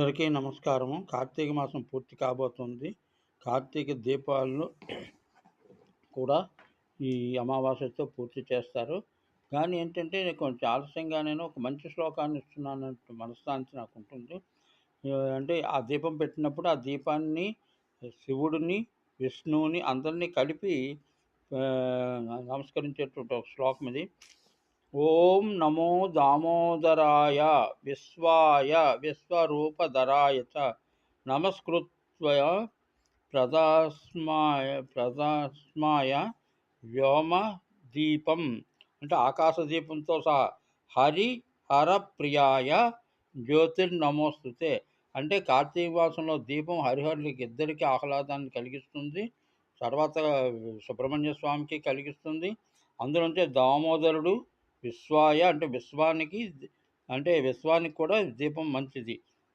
అందరికీ నమస్కారము. కార్తీక మాసం పూర్తి కాబోతుంది. కార్తీక దీపాలను కూడా ఈ అమావాస్యతో పూర్తి చేస్తారు. కానీ ఏంటంటే నేను కొంచెం ఆలస్యంగా నేను ఒక మంచి శ్లోకాన్ని ఇస్తున్నాను మనశ్శాంతి నాకు ఉంటుంది అంటే ఆ దీపం పెట్టినప్పుడు ఆ దీపాన్ని శివుడిని విష్ణువుని అందరినీ కలిపి నమస్కరించేటువంటి ఒక శ్లోకం ఇది. ఓం నమో దామోదరాయ విశ్వాయ విశ్వరూపధరాయ చ ప్రదాస్మాయ ప్రదాస్మాయ వ్యోమ దీపం అంటే ఆకాశ దీపంతో సహా హరి హరప్రియాయ జ్యోతిర్నమోస్తుతే. అంటే కార్తీక మాసంలో దీపం హరిహరులకి ఇద్దరికి ఆహ్లాదాన్ని కలిగిస్తుంది. తర్వాత సుబ్రహ్మణ్య స్వామికి కలిగిస్తుంది. అందులోంచే దామోదరుడు విశ్వాయ అంటే విశ్వానికి అంటే విశ్వానికి కూడా దీపం మంచిది.